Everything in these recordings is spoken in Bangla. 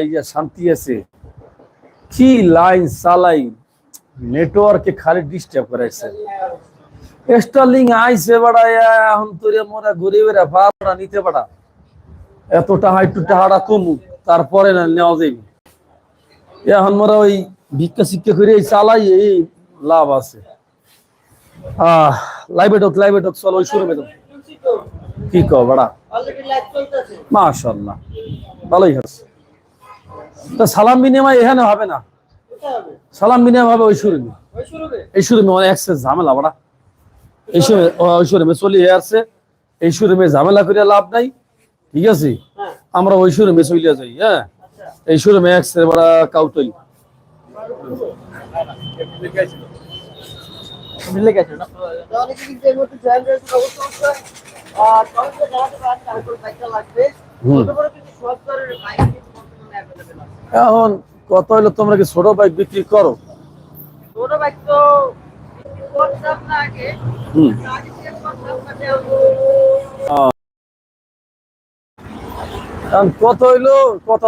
এই যে শান্তি আছে, কি লাইন চালাই নেটওয়ার্কে খালি ডিস্টার্ব করাইছে। স্টারলিং আইছে বাড়া এখন তোরে মোরা গরিবেরা ভাড়া নিতে পারা এত টাকা একটু টাকাটা কমু, তারপরে না নেওয়া যাবে এখন মোরা ওই ভিক্ষা শিক্ষা করে এই চালাই, এই লাভ আছে। আহ লাইভে ঢোক লাইভে ঢোক, চলো ওই শুরু মেদম কি কো বাড়া? মাশাল্লাহ, ভালোই হচ্ছে। তো সালাম বিনিময় এখানে হবে না। সালাম বিনিময় হবে ওই শুরু এই শুরু মানে একসেস ঝামেলা বড়া। এই শুরু ওই শুরু চলে আসছে এই শুরু ঝামেলা করে লাভ নাই ঠিক আছে? আমরা ওই শুরু চলে যাই হ্যাঁ? এই শুরু একসের বড়া কাউটই অনেকে লাগবে। এখন কত হইল তোমরা কি ছোট বাইক বিক্রি করো? ছোট বাইক তো করতাম না আগে। হুম। আগে থেকে করতাম না যেহেতু। এখন কত হইল কত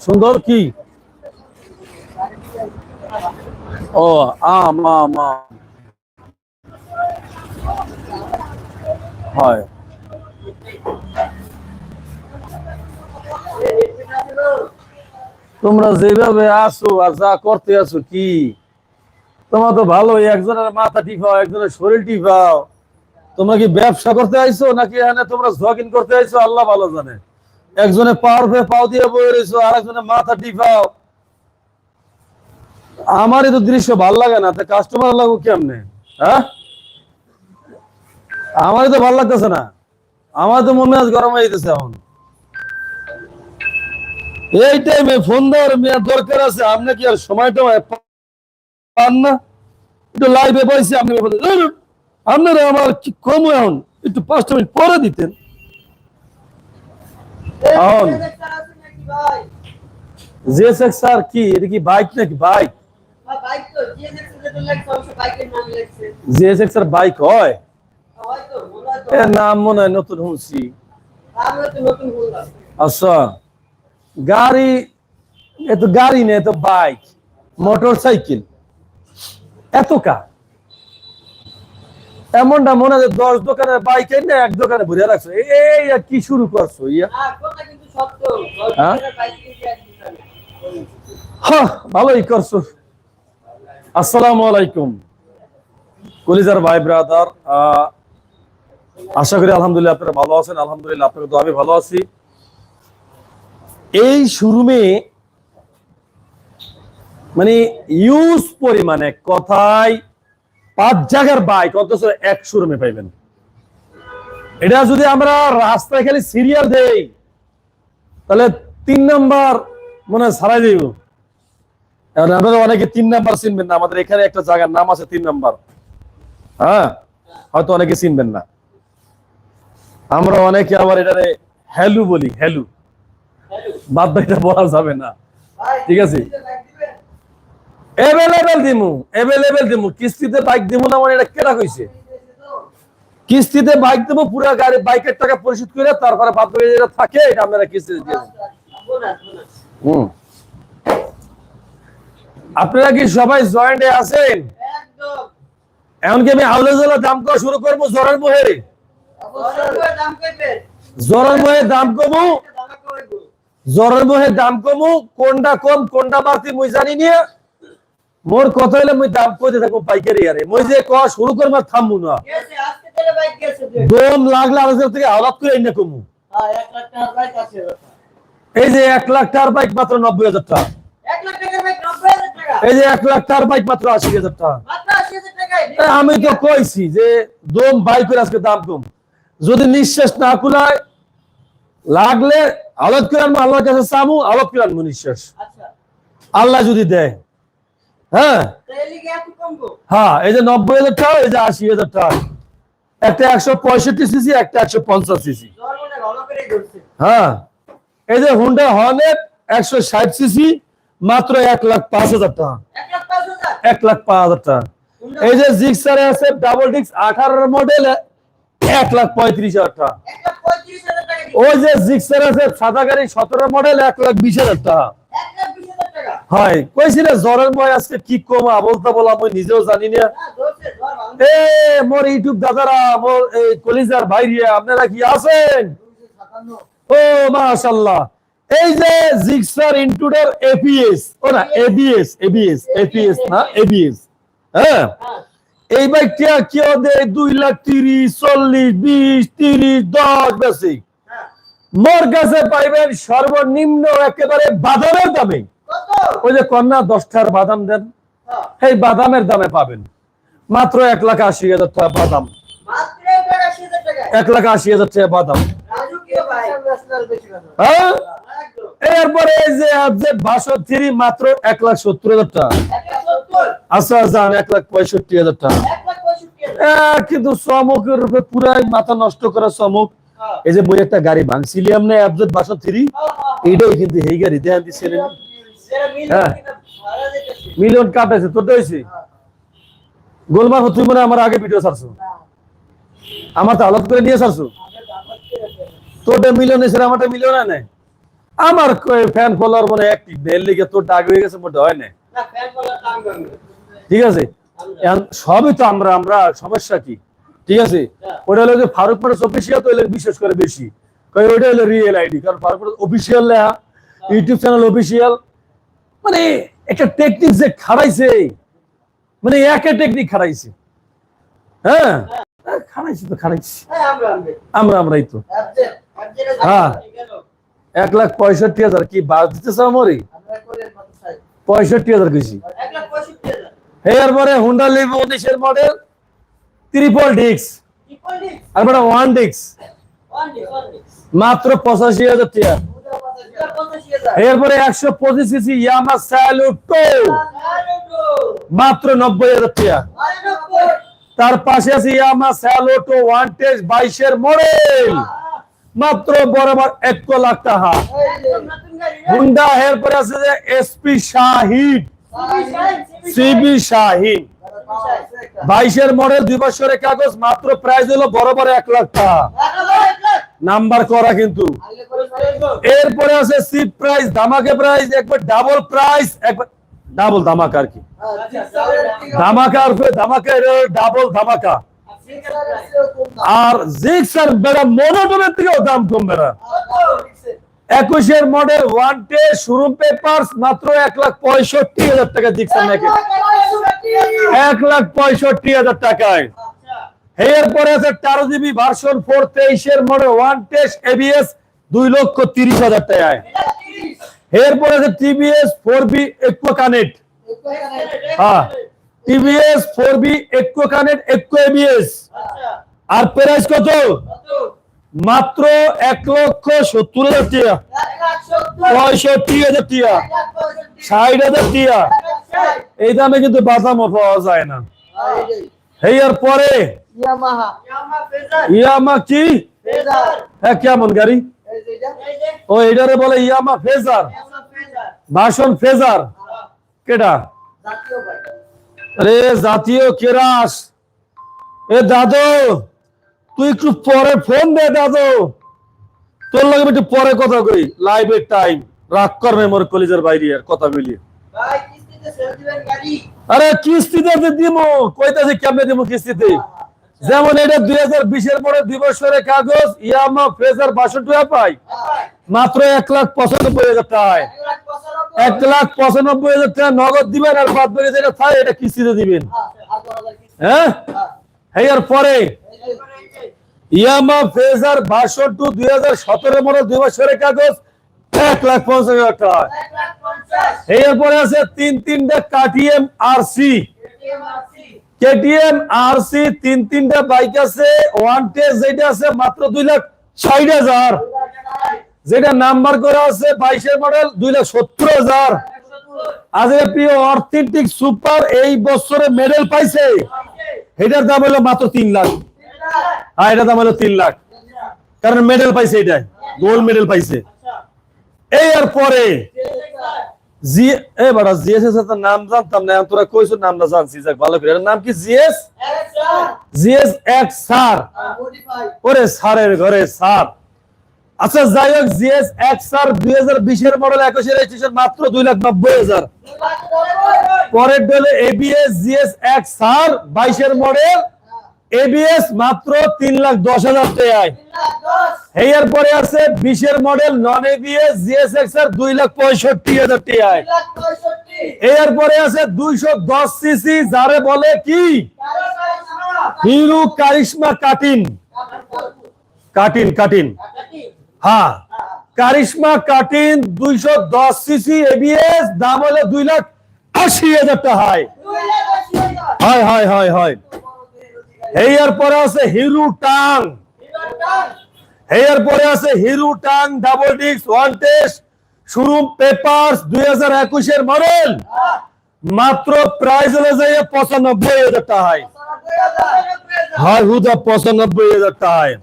সুন্দর কি? ও আম। হয়। তোমরা যেভাবে আসো আর যা করতে আছো কি? তোমার তো ভালো একজনের মাথা টিপাও একজনের শরীর টিপাও তোমরা কি ব্যবসা করতে আইছো নাকি তোমরা জগিং করতে আইছো? আল্লাহ ভালো জানে। একজনে পাওয়ার পে পাও দিয়ে বয়ে রয়েছো আর একজনে মাথা টিপাও আমারই তো দৃশ্য ভালো লাগে না, তো কাস্টমার লাগবো কেমনে? হ্যাঁ? আমারই তো ভালো লাগতেছে না। আমার তো মনে আজ গরম হয়ে যেতেছে এখন। এই টাইমে ফোন দেওয়ার মেয়ার দরকার আছে আপনি কি আর সময় টময় পান না? একটু লাইভে বসে আপনি আপনারা আমার কি কম এখন? একটু পাঁচটা মিনিট পরে দিতেন। এখন। জিএসএক্স স্যার কি? এটা কি বাইক নাকি বাইক জিএসএক্স এর বাইক হয়? এর নাম মনে হয় নতুন শুনছি আচ্ছা। গাড়ি এ তো গাড়ি নেই এ তো বাইক মোটর সাইকেল এত কা এমনটা মনে হয় দশ দোকানের বাইক এনে এক দোকানে ভরে রাখছো। এই কি শুরু করছ ইয়া? হ্যাঁ? হ্যাঁ ভালোই করছ। আসসালামু আলাইকুম। কলিজার ভাই ব্রাদার আহ, আশা করি আলহামদুলিল্লাহ আপনারা ভালো আছেন। আলহামদুলিল্লাহ আপনাকে তো আমি ভালো আছি। এই শোরুমে মানে ইউজ পরিমাণে কথায় পাঁচ জায়গার বাইক অথচ এক শোরুমে পাইবেন। এটা যদি আমরা রাস্তায় খালি সিরিয়াল দেই, তাহলে তিন নাম্বার মনে ছাড়াই দিব। আপনারা অনেকে তিন নাম্বার চিনবেন না, আমাদের এখানে একটা জায়গার নাম আছে তিন নাম্বার। হ্যাঁ? হয়তো অনেকে চিনবেন না। আমরা অনেকে আবার এটারে হ্যালু বলি, হ্যালু। বাদ বলা যাবে না। ঠিক আছে। এভেলেবেল দিমু এভেলেবেল দিমু। কিস্তিতে বাইক দিমু না মানে এটা কেটা কইছে কিস্তিতে বাইক দেবো পুরো গাড়ি বাইকের টাকা পরিশোধ করে তারপরে যেটা থাকে এটা আপনারা কিস্তিতে দিয়ে হুম। আপনারা কি সবাই জয়েন্টে আছেন? এমনকি আমি হাউলে দাম করা শুরু করব জরের মোহে কইবেন জরের মোহে দাম কমু। কইবো দাম কমু কোনটা কম কোনটা বাড়তি মুই জানি নিয়ে মোর কথা হইলে মুই দাম কইতে থাকব পাইকারি আরে মুই যে কয়া শুরু করব আর থামবো না। গেছে আজকে তেলে বাইক গেছে দম লাগলে আলোচনা থেকে আলাপ করে এনে কমু। হ্যাঁ এই যে এক লাখ টাকার বাইক মাত্র নব্বই হাজার টাকা। এই যে এক লাখ টাকার বাইক মাত্র আশি হাজার টাকা। আমি তো কইছি যে দম বাইকের আজকে দাম কম। যদি নিঃশ্বাস না কুলায় লাগলে আলোক করে আনব আল্লাহর কাছে চামু আলোক করে আনব নিঃশ্বাস। আচ্ছা। আল্লাহ যদি দেয়। হ্যাঁ? হ্যাঁ এই যে নব্বই হাজার টাকা এই যে আশি হাজার টাকা। একটা একশো পঁয়ষট্টি সিসি একটা একশো পঞ্চাশ সিসি। হ্যাঁ? এই যে হুন্ডা হর্নেট একশো ষাট সিসি মাত্র এক লাখ পাঁচ হাজার টাকা। এক লাখ পাঁচ হাজার? এক লাখ পাঁচ হাজার টাকা। এই যে জিক্সারে আছে ডাবল ডিক্স আঠারোর মডেল এক লাখ পঁয়ত্রিশ হাজার টাকা। ওই যে জিক্সার আছে সাদা গাড়ি সতেরো মডেল এক লাখ বিশ হাজার টাকা। হয়। কইছি না জ্বরের ভয় আজকে কি কম বলতে বলা আমি নিজেও জানি না। এ মোর ইউটিউব দাদারা মোর এই কলিজার ভাইরিয়া আপনারা কি আছেন? ও মাশাআল্লাহ। এই যে জিক্সার ইনটুডার এপিএস ও না এবিএস এবিএস এপিএস না এবিএস হ্যাঁ? হ্যাঁ। এই বাইকটা কেউ দেয়? দুই লাখ তিরিশ চল্লিশ বিশ তিরিশ দশ বেশি হ্যাঁ মোর কাছে পাইবেন সর্বনিম্ন একেবারে বাদামের দামে। ওই যে কন্যা দশটার বাদাম দেন হ্যাঁ। এই বাদামের দামে পাবেন। মাত্র এক লাখ আশি হাজার টাকা বাদাম। এক লাখ আশি হাজার টাকা বাদাম। রাজু কে ভাই? ন্যাশনাল বেশি কেন হ্যাঁ? একদম। এরপরে এই যে আছে বাষট্টি মাত্র এক লাখ সত্তর হাজার টাকা। এক আচ্ছা যান এক লাখ পঁয়ষট্টি হাজার টাকা। এক লাখ পঁয়ষট্টি হাজার। আহ, কিন্তু চমকের রূপে পুরাই মাথা নষ্ট করা চমক। হ্যাঁ এই যে বই একটা গাড়ি ভাঙছিলাম না অ্যাবজেট বাষট্টি এইটাই কিন্তু এই গাড়ি দেখান মিল হ্যাঁ। মিলিয়ন কাটাইছে তোর হয়েছে। গোলমাল তুই মনে আমার আগে ভিডিও ছাড়ছো। আমার তো আলাপ করে নিয়ে ছাড়ছো। তোরটা মিলিয়ন এসে আমারটা মিলিয়ন নাই। আমার ফ্যান ফলোয়ার মনে অ্যাক্টিভ নেই এর লিগে তোরটা আগে হয়ে গেছে মোটা হয় না ঠিক আছে? সবই তো আমরা আমরা সমস্যা কি? ঠিক আছে? হ্যাঁ। ওটা হলো যে ফারুক মানে অফিসিয়াল তো বিশেষ করে বেশি। কারণ ওটা হলো রিয়েল আইডি কারণ ফারুক অফিসিয়াল লেখা ইউটিউব চ্যানেল অফিসিয়াল মানে একটা টেকনিক যে খাড়াইছে মানে একে টেকনিক খাড়াইছে। হ্যাঁ? হ্যাঁ, খাড়াইছি তো খাড়াইছি। হ্যাঁ আমরা আমরা আমরা আমরাই তো। অ্যাবজেট হ্যাঁ। এক লাখ পঁয়ষট্টি হাজার কি বাদ দিতেছে আমারই পঁয়ষট্টি হাজার পঁয়ষট্টি এরপরে হুন্ডা লিভো উনিশের মডেল ট্রিপল ডিক্স আর বেটা ওয়ান ডিক্স মাত্র পঁচাশি হাজার টাকা। এরপরে একশো পঁচিশ সিসি ইয়ামা স্যালুটো মাত্র নব্বই হাজার টাকা। তার পাশে আছে ইয়ামা স্যালুটো ওয়ান টেস্ট বাইশের মডেল মাত্র বরাবর এক লাখ টাকা। হুন্ডা এরপরে আছে যে এসপি শাহিন সিবি শাহিন বাইশের মডেল দুই বছরের কাগজ, মাত্র প্রাইস হলো বরাবর এক লাখ টাকা। নাম্বার করা কিন্তু। এরপরে আছে সিপ প্রাইস ধামাকে প্রাইস একবার ডাবল প্রাইস একবার ডাবল ধামাকা আর কি। ধামাকা আর ধামাকা ডাবল ধামাকা। আর জিক্স আর বেড়া মনোটনের থেকেও দাম কম বেড়া একুশের মডেল ওয়ান টে শোরুম পেপার মাত্র এক লাখ পঁয়ষট্টি হাজার টাকা জিক্স আর নাকি এক লাখ পঁয়ষট্টি হাজার টাকায়। এরপরে আছে তেরো জিবি ভার্সন ফোর তেইশের মডেল ওয়ান টেস্ট এবিএস দুই লক্ষ তিরিশ হাজার টাকায়। এরপরে আছে TVS four V eco connect হ্যাঁ TVS four V eco connect eco ABS আর প্রাইস কত? মাত্র এক লক্ষ সত্তর হাজার টাকা পঁয়ষট্টি হাজার টিয়া। ষাট হাজার টিয়া। এই দামে কিন্তু বাদামও পাওয়া যায় না। এই আর পরে ইয়ামা কি? হ্যাঁ কেমন গাড়ি? ও এটারে বলে ইয়ামা ফেজার। ভাষণ ফেজার। বাইক আরে, জাতীয় কেরাস। এ দাদু! তুই একটু পরে ফোন দে দাদু। তোর লাগে একটু পরে কথা কই। লাইভের টাইম রাগ করবে মোর কলেজের বাইরে আর কথা বলি আরে কিস্তিতে দিমু কইতাছি কেমনে দিমু কিস্তিতে? যেমন এটা দুই হাজার বিশের পরে দুই বছরের কাগজ ইয়ামা ফ্রেজার বাষট্টি পাই। মাত্র এক লাখ পঁচানব্বই হাজার টাকায়। এক লাখ পঁচানব্বই হাজার। টাকা নগদ দিবেন আর বাদ বাকি যেটা থাকে এটা কিস্তিতে দিবেন। হ্যাঁ হ্যাঁ? এর পরে? এই ইয়ামা ফেজার বাষট্টি, দুই হাজার সতেরো মডেল, দুই বছরের কাগজ, এক লাখ পঞ্চাশ হাজার টাকা। এরপরে আছে তিন তিনটা KTM R C KTM R C তিন তিনটা বাইক আছে ওয়ান টেস্ট যেটা আছে মাত্র দুই লাখ ষাট হাজার। যেটা নাম্বার করা আছে বাইশের মডেল, দুই লাখ সত্তর হাজার। আজকে প্রিয় অর্থেন্টিক সুপার এই বছরে মেডেল পাইছে। এটার দাম হলো মাত্র তিন লাখ। হ্যাঁ এটার দাম হলো তিন লাখ। কারণ মেডেল পাইছে এটাই গোল্ড মেডেল পাইছে। এই আর পরে, জি এক স্যার। স্যার। আচ্ছা যাই হোক জিএস এক্স আর দুই হাজার বিশের মডেল একুশের রেজিস্ট্রেশন মাত্র দুই লাখ নব্বই হাজার। পরের ডলে এবিএস জিএস এক্স আর বাইশের মডেল এবিএস মাত্র তিন লাখ দশ হাজার টাকায়। এর পরে আছে বিশের model non ABS GS X R দুই লাখ পঁয়ষট্টি হাজার টাকায়। এর পরে আছে দুইশো দশ সিসি যারে বলে কি? হিরো কারিশমা কাটিন। কাটিন কাটিন। হ্যাঁ কারিশমা কাটিন দুইশো দশ সিসি এবিএস দাম হলো দুই লাখ আশি হাজার টাকা হয় হয় হয় হয়। হয় এর পরে আছে হিরো টাং। এর পরে আছে Hero tongue double disc one test showroom papers দুই হাজার একুশের মডেল মাত্র প্রাইস হলে যাই পঁচানব্বই হাজার টাকা হয় হয় হুদা পঁচানব্বই হাজার টাকা হয়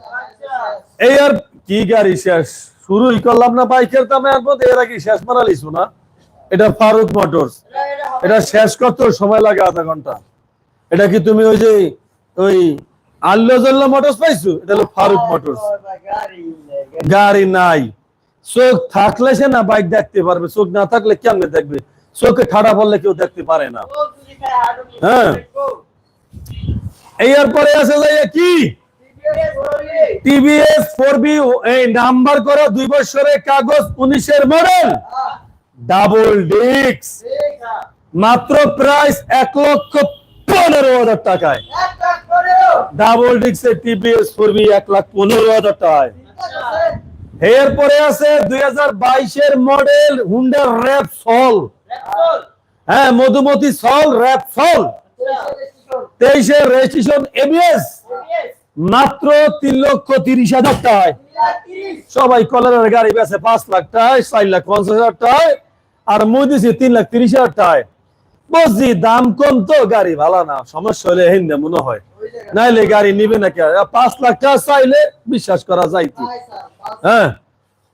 এই আর কি গাড়ি শেষ? শুরুই করলাম না বাইকের দামে আনব এর আগে শেষ মারালিস না? এটা ফারুক মোটরস। এটা শেষ করতে সময় লাগে আধা ঘণ্টা। এটা কি তুমি ওই যে ওই আল্লাহ মোটরস পাইছো? এটা হলো ফারুক মোটরস। গাড়ি নাই। চোখ থাকলে সে না বাইক দেখতে পারবে চোখ না থাকলে কেমনে দেখবে? চোখে ঠাডা পড়লে কেউ দেখতে পারে না। হ্যাঁ। আছে যাইয়া কি? টিভিএস ফোর বি এই নাম্বার করা দুই বছরের কাগজ উনিশের মডেল ডাবল ডিক্স মাত্র প্রাইস এক লক্ষ পনেরো হাজার টাকায়। ডাবল এর টিভিএস এক লাখ পনেরো হাজার টাকায়। এরপরে আছে দুই বাইশের মডেল হুন্ডা র্যাপ সল হ্যাঁ মধুমতি সল র্যাপ সল রেজিস্ট্রেশন এবিএস মাত্র তিন লক্ষ তিরিশ হাজার টাকায়। সবাই কলারের গাড়ি বেছে পাঁচ লাখ টাকায়, চার লাখ পঞ্চাশ হাজার টাকায়, আর মই দিছি তিন লাখ তিরিশ হাজার টাকায়। বুঝছি দাম কম তো, গাড়ি ভালো না, সমস্যা হলে হিন্দে মনে হয়। নাইলে গাড়ি নিবে না কে পাঁচ লাখ টাকা চাইলে বিশ্বাস করা যাইতো হ্যাঁ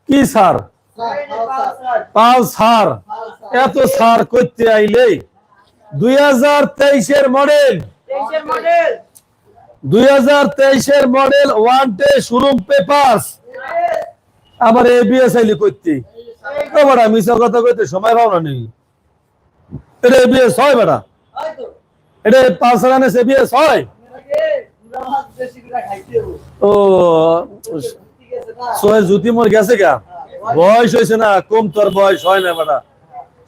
কি স্যার? পাল সার এত সার করতে আইলে দুই হাজার তেইশের মডেল দুই হাজার তেইশের মডেল ওয়ান টে শোরুম পেপার আবার এবিএস আইলে করতে। এবার মিশা কথা কইতে সময় পাও না নেই এটা এবিএস হয় বেটা। এটা পাঁচ রানে এবিএস হয়? ও, সোহেল জুতি মোর গেছে বয়স হয়েছে না, কম তোর বয়স হয় না বেটা।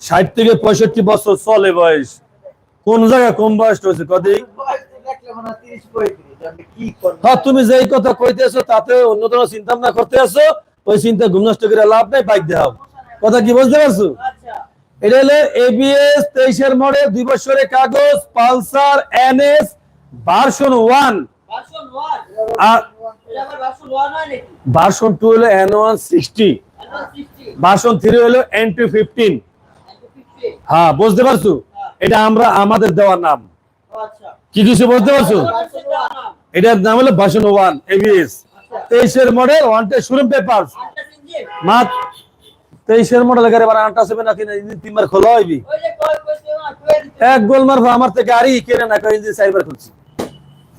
ষাট থেকে পঁয়ষট্টি বছর চলে বয়স। কোন জায়গায় কম বয়স হয়েছে কদি হ্যাঁ তুমি যেই কথা কইতেছো তাতে অন্যতম চিন্তা ভাবনা করতে আছো, ওই চিন্তা ঘুমনষ্ট করে লাভ নাই, বাইক দেখাও কথা কি বুঝতে পারছ? এটা হলো এবিএস তেইশের মডেল দুই বছরের কাগজ, Pulsar NS version one version two হলো N one sixty version three হলো এন টু ফিফটিন হ্যাঁ বুঝতে পারছ? এটা আমরা আমাদের দেওয়ার নাম। কি কিছু বুঝতে পারছ? এটার নাম হলো ভার্সন ওয়ান এবিএস তেইশের মডেল ওয়ান টে শোরুম পেপার মাত্র তেইশের মডেল গাড়ি এবার আটটা সেভেন নাকি? তিনবার খোলা হইবি। এক গোল মারবো আমার থেকে আরই কেনে না যে সাইবার করছি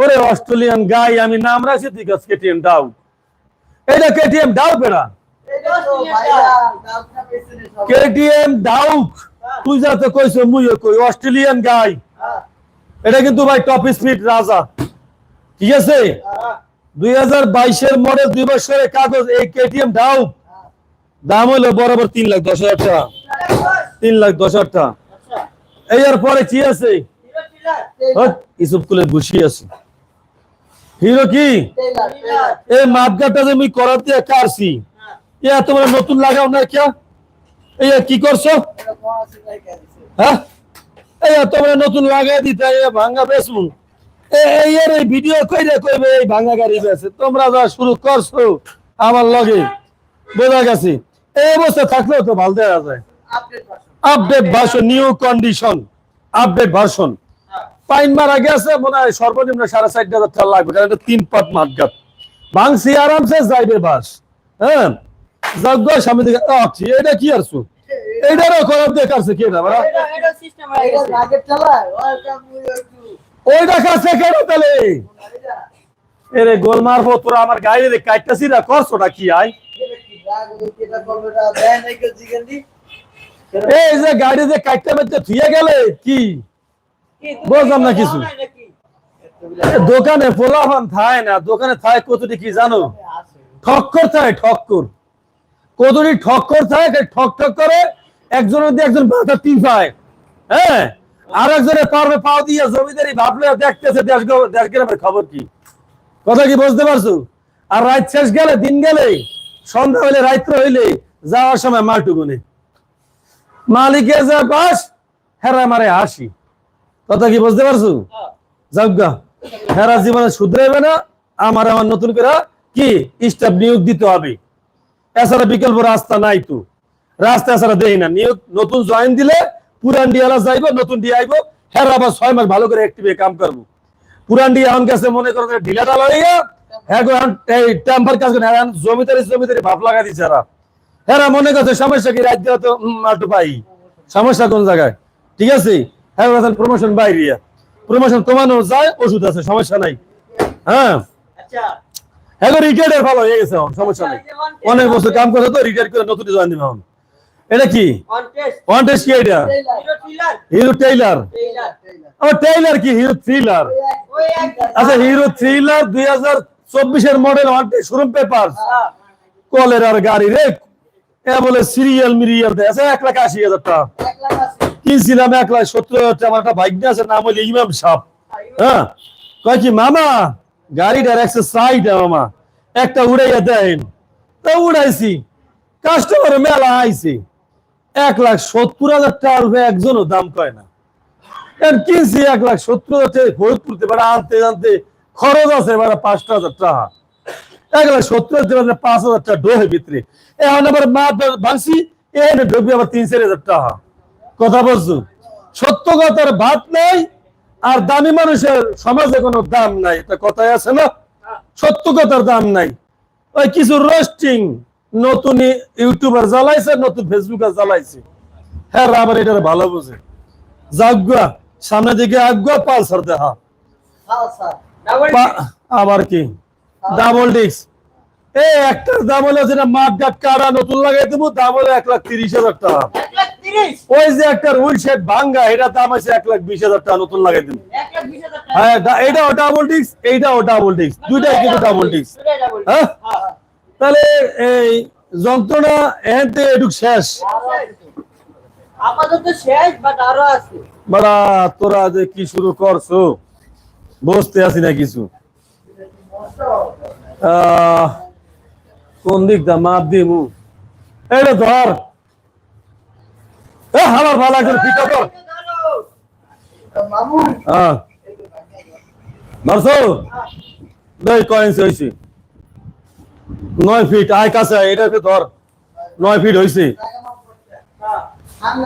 ওরে অস্ট্রেলিয়ান গাই আমি নাম রাখছি ঠিক আছে কেটিএম দাও। এটা কেটিএম দাও বেড়া। কেটিএম দাও। তুই যাতে কইছো, মুইও কই, অস্ট্রেলিয়ান গাই এটা কিন্তু ভাই টপ স্পিড রাজা। ঠিক আছে? দুই হাজার বাইশের মডেল দুই বছরের কাগজ, এই কেটিএম দাও। দাম হলো বরাবর তিন লাখ দশ হাজার টাকা। তিন লাখ দশ হাজার টাকা। আর পরে কি আছে? ইসব কুলে বসি আছে। হিরো কি? এই যে করাতে এ তোমরা নতুন লাগাও না কিয়া এই কি করছ? হ্যাঁ? এই তোমরা নতুন লাগাই দিতে এই ভাঙ্গা এই এর এই ভিডিও কইরে কইবে এই গাড়ি বেছে তোমরা যা শুরু করছ আমার লগে বোঝা গেছে। এই অবস্থায় থাকলেও তো ভালো দেওয়া যায়। Update version new condition update version pine মারা গেছে মনে হয় সর্বনিম্ন সাড়ে চার হাজার টাকা লাগবে কারণ এটা তিন পাত মাঠগাত ভাঙছি আরামসে যাইবে বাস হ্যাঁ? যজ্ঞ সামনে দিকে আচ্ছা এটা কি আর এইটারও খারাপ দেখাচ্ছে কি এটা বাড়া? ওইটা কাছে কেন তাহলে? এরে গোল মারবো তোরা আমার গাড়ি রে কাটতেছি না করছোটা কি আই? এই যে গাড়ি যে কাটতে মারতে থুয়ে গেলে কি? বুঝলাম না কিছু। দোকানে পোলাপান থায় না, দোকানে থায় কতটি কি জানো? ঠক্কর থাকে ঠক্কর। কতটি ঠক্কর সে ঠক ঠক করে, একজনের দিয়ে একজন মাথা টিপায়। হ্যাঁ? আর একজনের পারবে পাও দিয়ে জমিদারি ভাবলে দেখতেছে দেশ গ- দেশ গ্রামের খবর কি? কথা কি বুঝতে পারছ? আর রাত শেষ গেলে, দিন গেলে, সন্ধ্যা হইলে, রাত্র হইলে, যাওয়ার সময় মালটুকুনে। মালিকে যা বাস হেরা মারে হাসি কথা কি বুঝতে পারছ? হ্যাঁ। যাজ্ঞা হেরা জীবনে শুধরাইবে না আমার আমার নতুন করে কি স্টাফ নিয়োগ দিতে হবে। এছাড়া বিকল্প রাস্তা নাই তো। রাস্তা এছাড়া দেই না। নিয়োগ নতুন জয়েন দিলে পুরান ডিয়ালা যাইব নতুন ডি আইব হেরা আবার ছয় মাস ভালো করে অ্যাক্টিভে কাম করব। পুরান ডি এখন কাছে মনে করো ঢিলা ঢিলাটা লইয়া হ্যাঁ এখন এই টেম্পার কাজ করে এখন জমিদারি জমিদারি ভাব লাগা দিচ্ছে এরা। হেরা মনে করছে সমস্যা কি? রাজ্য তো পাই। সমস্যা কোন জায়গায়? ঠিক আছে? হ্যাঁ প্রমোশন বাইরে প্রমোশন কমানো যায় ওষুধ আছে সমস্যা নাই। হ্যাঁ। আচ্ছা। এখন রিটায়ার্ডের ভালো হয়ে গেছে সমস্যা নেই। অনেক বছর কাম করে তো রিটায়ার করে নতুন জয়েন দিবে এখন। এটা কি? অন টেস্ট ওয়ান টেস্ট কি এটা? হিরো টেইলার ও টেইলার কি? হিরো থ্রিলার আচ্ছা হিরো থ্রিলার দুই হাজার চব্বিশের model one test showroom paper. কলের আর গাড়ি রে। এ বলে সিরিয়াল মিরিয়াল দেয়। আচ্ছা এক লাখ আশি হাজার টাকা। এক লাখ আছে কিনছিলাম এক লাখ সত্তর হাজার টাকা আমার একটা নিয়ে আছে, নাম হলো ইমাম সাহ হ্যাঁ? কয় কি, মামা, গাড়িটার একশো সাইড মামা। একটা উড়াইয়া দেন। তা উড়াইছি। কাস্টমার মেলা আইছে। এক লাখ সত্তর হাজার টাকার উপরে একজনও দাম কয় না। কিনছি এক লাখ সত্তর হাজার টাকা ফরিদপুরতে আনতে আনতে খরচ আছে বেড়া পাঁচটা হাজার টাকা। এক লাখ সত্তর হাজার টাকা পাঁচ হাজার টাকা ডোহে ভিতরে। এখন আবার মা ভাঙছি এনে ঢুকবি আবার তিন, চার হাজার টাকা। কথা বলছো? সত্য কথার ভাত নাই, আর দামি মানুষের সমাজে কোনো দাম নাই। এটা কথায় আছে না? সত্য কথার দাম নাই। ওই কিছু রোস্টিং নতুন ইউটিউবার জ্বালাইছে, নতুন ফেসবুকার জ্বালাইছে। হ্যাঁ আবার এটা ভালো বুঝে। যাগুয়া সামনে দিকে আগুয়া পালসার দেখা। আবার কি? Double disc. এই একটা দাম হলো যেটা মাঠ গাট কারা নতুন লাগাই দেবো, দাম হলো এক লাখ তিরিশ হাজার টাকা। ওই যে একটা রুল সেট ভাঙ্গা এটা দাম আছে এক লাখ বিশ হাজার টাকা নতুন লাগাই দেবো এক লাখ বিশ হাজার হ্যাঁ এটাও ডাবল ডিস্ক এইটাও ডাবল ডিস্ক দুইটাই কিন্তু ডাবল ডিস্ক হ্যাঁ? হ্যাঁ তাহলে এই যন্ত্রণা এহেনতে এটুক শেষ। আপাতত শেষ বাট আরও আছে। বাড়া তোরা যে কি শুরু করছ? বসতে আছি না কিছু। কোন দিক দা মাপ দিমু? এইটা ধর। এ আমার ভালো একজন ধরছো দুই কয়েন্স হয়েছে নয় ফিট আয় কাছে এটাকে ধর। নয় ফিট হাম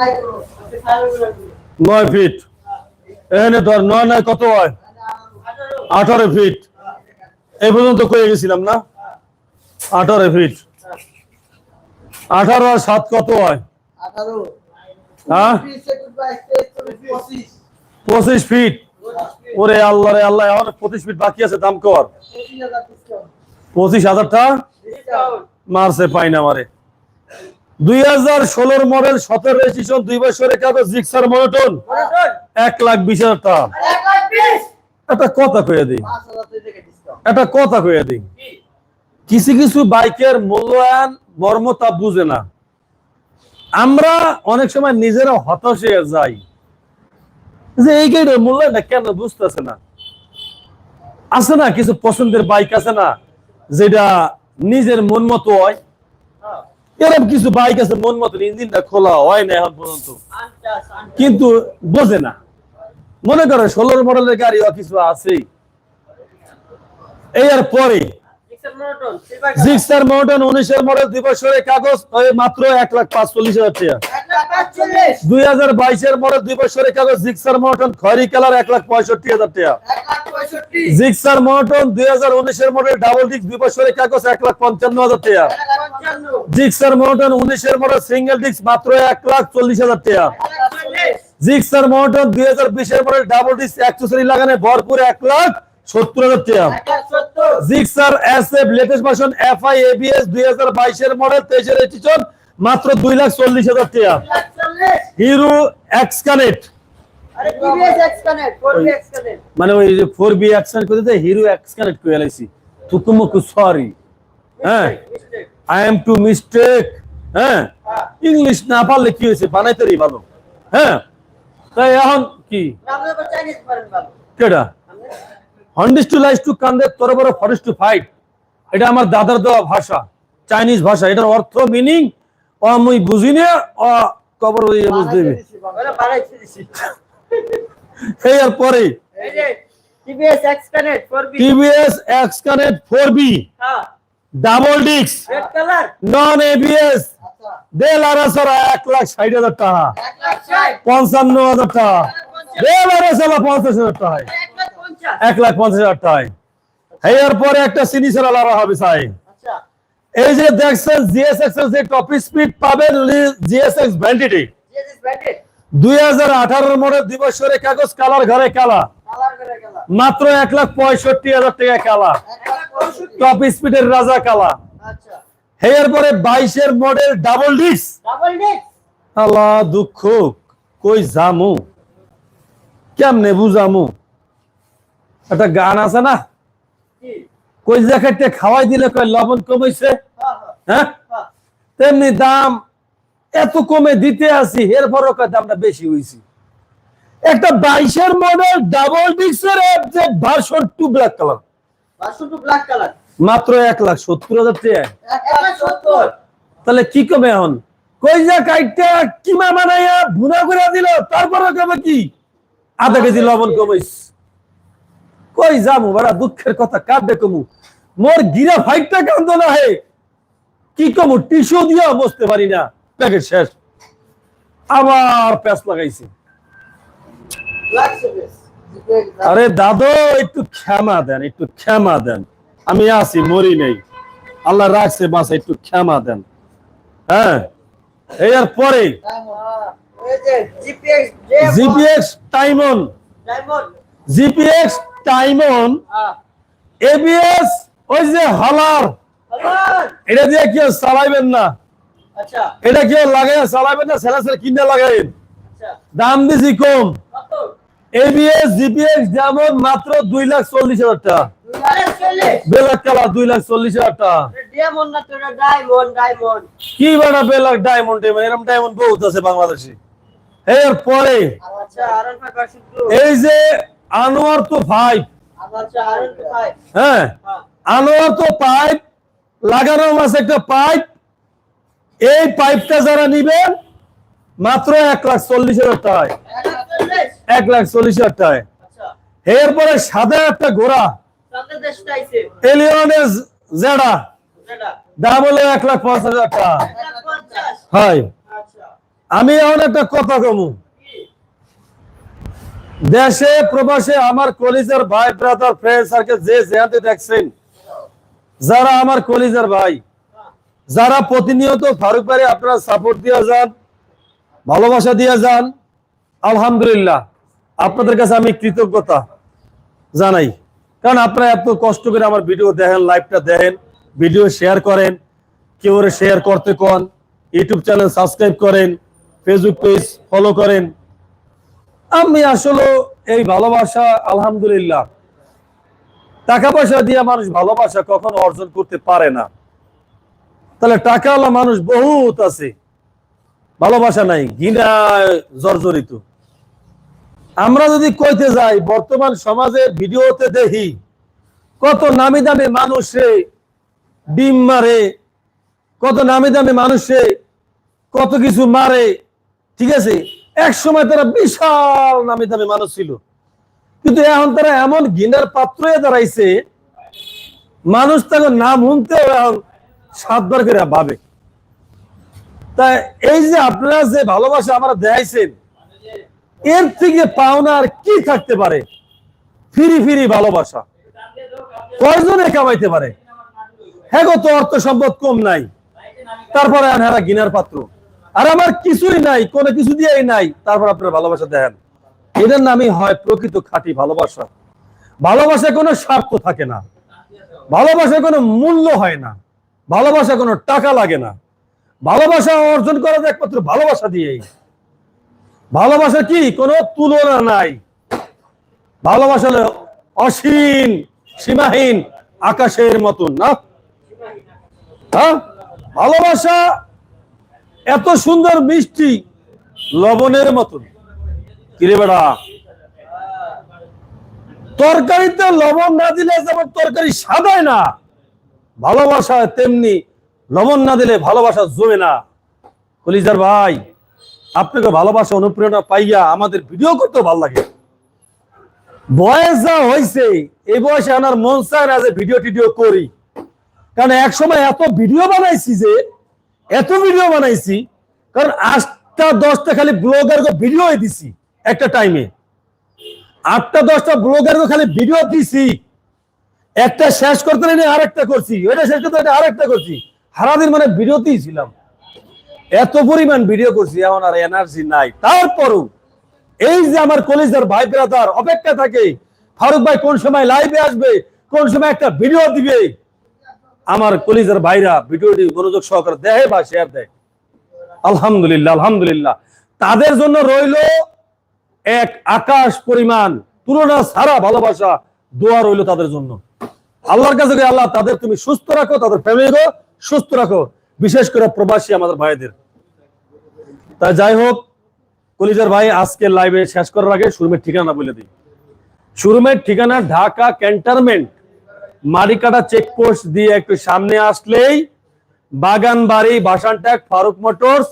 নয় ফিট এখানে ধর, নয় নয় কত হয়? আঠারো ফিট এই পর্যন্ত কয়ে গেছিলাম না? আঠারো ফিট আঠারো আর সাত কত হয়? আঠারো হ্যাঁ? পঁচিশ ফিট ওরে আল্লাহ রে আল্লাহ এখন পঁচিশ ফিট বাকি আছে, দাম কর। পঁচিশ হাজারটা মারছে পাই না মারে দুই হাজার ষোলোর মডেল সতেরো রেজিস্ট্রেশন দুই বছরের কাগজ জিক্সার মনোটন এক লাখ বিশ হাজার টাকা। একটা কথা কয়ে দিই। একটা কথা কয়ে দিই। কিছু কিছু বাইকের মূল্যায়ন মর্ম তা বুঝে না। আমরা অনেক সময় নিজেরা হতাশ হয়ে যাই। যে এই গাড়ির মূল্যায়নটা কেন বুঝতেছে না? আছে না কিছু পছন্দের বাইক আছে না, যেটা নিজের মন মতো হয়? এরকম কিছু বাইক আছে, মন মতো ইঞ্জিনটা খোলা হয় না এখন পর্যন্ত। কিন্তু বোঝে না। মনে করে ষোলোর মডেলের গাড়ি কিছু আছেই। এই আর পরে জিক্সার মডেল উনিশের মডেল দুই বছরের কাগজ মাত্র এক লাখ পাঁচচল্লিশ হাজার টাকা দুই হাজার বাইশের মডেল দুই বছরের কাগজ জিক্সার মডেল খয়রি কালার এক লাখ পঁয়ষট্টি হাজার টাকা জিক্সার মডেল দুই হাজার উনিশের মডেল ডাবল ডিস্ক দুই বছরের কাগজ এক লাখ পঞ্চান্ন হাজার টাকা জিক্সার মডেল উনিশের মডেল সিঙ্গেল ডিস্ক মাত্র এক লাখ চল্লিশ হাজার টাকা জিক্সার মডেল দুই হাজার বিশের মডেল ডাবল ডিস্ক অ্যাক্সেসরি লাগানে ভরপুর এক লাখ সত্তর হাজার টাকা Gixxer SF latest version FI ABS দুই হাজার বাইশের মডেল তেইশের এডিশন মাত্র দুই লাখ চল্লিশ হাজার টাকা। Hero X connect X connect X connect মানে ওই যে ফোর বি অ্যাকশন করে দিতে হিরো এক্স কানেক্ট করে এলাইছি তুকুমুকু সরি হ্যাঁ আই এম টু মিস্টেক হ্যাঁ? হ্যাঁ। ইংলিশ না পারলে কি হয়েছে? বানাইতেরই ভালো। হ্যাঁ? তাই এখন কি? কেডা? হন্ডিস টু লাইস টু কান্দে তোর বড় ফরেস্ট টু ফাইট এটা আমার দাদার দেওয়া ভাষা চাইনিজ ভাষা। এটার অর্থ মিনিং বুঝি না কবর বুঝতে এই আর পরে। টিভিএস টিভিএস হ্যাঁ। ডাবল ডিক্স রেড কালার নন এবিএস দেল আড়াইশোরা এক লাখ ষাট হাজার টাকা। এক লাখ ষাট। পঞ্চান্ন হাজার টাকা। দেল হাজার টাকা এক লাখ পঞ্চাশ হাজার টাকায়। এর পরে একটা সিনিসের আলাদা হবে সাই। আচ্ছা। এই যে দেখছেন জিএসএক্স এর যে টপ স্পিড পাবেন জিএসএক্স ভ্যান্ডিটি দুই হাজার আঠারোর মডেল দুই বছরের কাগজ কালার ঘরে কালা। মাত্র এক লাখ পঁয়ষট্টি হাজার টাকা কালা। টপ স্পিডের রাজা কালা। আচ্ছা। এর পরে বাইশের মডেল ডাবল ডিস্ক আল্লাহ দুঃখ কই জামু কেমনে বুঝামু? একটা গান আছে না? কি কই জায়গাতে খাওয়াই দিলে কয় লবণ কমাইছে? হ্যাঁ? তেমনি দাম এত কমে দিতে আসি এর পরও কয় দামটা বেশি হয়েছে একটা বাইশের model double ডিক্সের version two black colour version two black colour মাত্র এক লাখ সত্তর হাজার টাকা। তাহলে কি কমে এখন? কই যা কাইটটা কিমা বানাইয়া ভুনা করে দিল তারপরে কবে কি? আধা কেজি লবণ কমাইস কই যাব বড়া? দুঃখের কথা কাঁদবে কমু। মোর গিরা ভাইটা কান্দ না হে কি কমু টিস্যু দিয়া বসতে পারি না। প্যাকেট শেষ। আবার প্যাস লাগাইছি। আরে দাদু একটু ক্ষমা দেন একটু ক্ষমা দেন। আমি আছি মরি নেই। আল্লাহ রাখছে বাসা একটু ক্ষমা দেন। হ্যাঁ? এই আর পরে। GPX Demon. GPX Demon ABS ওই যে হলার এটা দিয়ে কেউ চালাইবেন না? আচ্ছা। এটা কেউ লাগাই চালাবেন না সেরা সেরা কিনে লাগাইন। আচ্ছা। দাম দিছি কম। এবিএস জিপিএক্স যেমন মাত্র দুই লাখ চল্লিশ হাজার টাকা। দুই লাখ চল্লিশ? বেলাক কালার দুই লাখ চল্লিশ হাজার টাকা। ডায়মন্ড না তো এটা ডায়মন্ড ডায়মন্ড কি বানা বেলাক ডায়মন্ড এরকম ডায়মন্ড বহুত আছে বাংলাদেশে। এর পরে আচ্ছা এই যে আনোয়ার তো ফাইভ হ্যাঁ হ্যাঁ। আনোয়ার তো পাইপ লাগানো আছে একটা পাইপ এই পাইপটা যারা নিবেন মাত্র এক লাখ চল্লিশ হাজার টাকায়। এক লাখ চল্লিশ? হাজার টাকায়। আচ্ছা। এরপরে সাদা একটা ঘোড়া এলিয়নের জেডা। দাম হলো এক লাখ পাঁচ হাজার টাকা। হয়। আচ্ছা। আমি এখন একটা কথা কমু। দেশে, প্রবাসে আমার কলিজার ভাই ব্রাদার ফ্রেন্ড সার্কেল যে যেহাতে দেখছেন, যারা আমার কলিজার ভাই, যারা প্রতিনিয়ত ফারুক ভাই আপনারা সাপোর্ট দিয়ে যান, ভালোবাসা দিয়ে যান, আলহামদুলিল্লাহ, আপনাদের কাছে আমি কৃতজ্ঞতা জানাই। কারণ আপনারা এত কষ্ট করে আমার ভিডিও দেখেন লাইভটা দেখেন ভিডিও শেয়ার করেন, কেউ শেয়ার করতে কন, ইউটিউব চ্যানেল সাবস্ক্রাইব করেন ফেসবুক পেজ ফলো করেন আমি আসলে এই ভালোবাসা, আলহামদুলিল্লাহ। টাকা পয়সা দিয়ে মানুষ ভালোবাসা কখনো অর্জন করতে পারে না। তাহলে টাকাওয়ালা মানুষ বহুত আছে। ভালোবাসা নাই, ঘৃণা, জর্জরিত। আমরা যদি কইতে যাই, বর্তমান সমাজে ভিডিওতে দেখি, কত নামি দামি মানুষে ডিম মারে, কত নামি দামি মানুষে কত কিছু মারে, ঠিক আছে? এক সময় তারা বিশাল নামি দামি মানুষ ছিল। কিন্তু এখন তারা এমন ঘৃণার পাত্র হয়ে দাঁড়াইছে, মানুষ তখন নাম শুনতে এখন সাতবার করে ভাবে। তাই এই যে আপনারা যে ভালোবাসা আমরা দেখাইছেন এর থেকে পাওনা আর কি থাকতে পারে? ফিরি ফিরি ভালোবাসা। কয়জনে কামাইতে পারে? হ্যাঁ গো, তো অর্থ সম্পদ কম নাই। তারপরে আনহারা গিনার পাত্র। আর আমার কিছুই নাই, কোনো কিছু দিয়েই নাই। তারপর আপনার ভালোবাসা দেখেন এদের নামই হয় প্রকৃত খাঁটি ভালোবাসা। ভালোবাসায় কোনো স্বার্থ থাকে না। ভালোবাসায় কোনো মূল্য হয় না। ভালোবাসা কোনো টাকা লাগে না। ভালোবাসা অর্জন করা যায় একমাত্র ভালোবাসা দিয়েই। ভালোবাসা কি? কোনো তুলনা নাই। ভালোবাসা হলো অসীম, সীমাহীন, আকাশের মতন না? হ্যাঁ? ভালোবাসা এত সুন্দর মিষ্টি লবণের মতন। কিরে বেড়া তরকারিতে লবণ না দিলে যেমন তরকারি সাদায় না। ভালোবাসা তেমনি লবণ না দিলে ভালোবাসা জমে না। কলিজার ভাই, আপনাকে ভালোবাসা, অনুপ্রেরণা পাইয়া আমাদের ভিডিও করতে ভালো লাগে। বয়স যা হয়েছে এই বয়সে আমার মন চায় না যে ভিডিও টিডিও করি। কারণ এক সময় এত ভিডিও বানাইছি যে এত ভিডিও বানাইছি, কারণ আটটা দশটা খালি ব্লগার ভিডিও দিছি একটা টাইমে আটটা দশটা ব্লগার খালি ভিডিও দিছি, একটা শেষ করতে নেই আরেকটা করছি। ওইটা শেষ করতে আর একটা করছি। সারাদিন মানে ভিডিওতেই ছিলাম। এত পরিমাণ ভিডিও করছি এমন আর এনার্জি নাই। তারপরও এই যে আমার কলেজের ভাই ব্রাদার অপেক্ষা থাকে, ফারুক ভাই কোন সময় লাইভে আসবে, কোন সময় একটা ভিডিও দিবে আমার কলিজার ভাইরা ভিডিওটি মনোযোগ সহকারে দেয় বা শেয়ার দেয়। আলহামদুলিল্লাহ আলহামদুলিল্লাহ। তাদের জন্য রইল এক আকাশ পরিমাণ, তুলনা ছাড়া ভালোবাসা, দোয়া রইল তাদের জন্য। আল্লাহর কাছে আল্লাহ, তাদের তুমি সুস্থ রাখো, তাদের ফ্যামিলিকে সুস্থ রাখো। বিশেষ করে প্রবাসী আমাদের ভাইদের। তা যাই হোক, কলিজার ভাই, আজকে লাইভে শেষ করার আগে শোরুমের ঠিকানা বলে দিই। শোরুমের ঠিকানা ঢাকা ক্যান্টনমেন্ট মারিকাটা চেকপোস্ট দিয়ে একটু সামনে আসলেই বাগান বাড়ি বাসানট্যাক ফারুক মোটরস,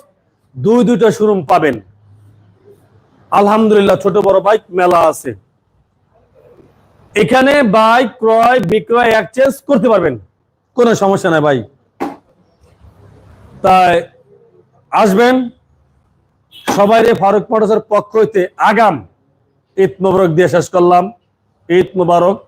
দুই দুইটা শোরুম পাবেন। আলহামদুলিল্লাহ, ছোট বড় বাইক মেলা আছে। এখানে বাইক ক্রয়, বিক্রয় এক্সচেঞ্জ করতে পারবেন। কোনো সমস্যা নাই ভাই। তাই আসবেন। সবাই রে ফারুক মোটরসের পক্ষ হইতে আগাম ঈদ মোবারক দিয়ে শেষ করলাম। ঈদ মোবারক।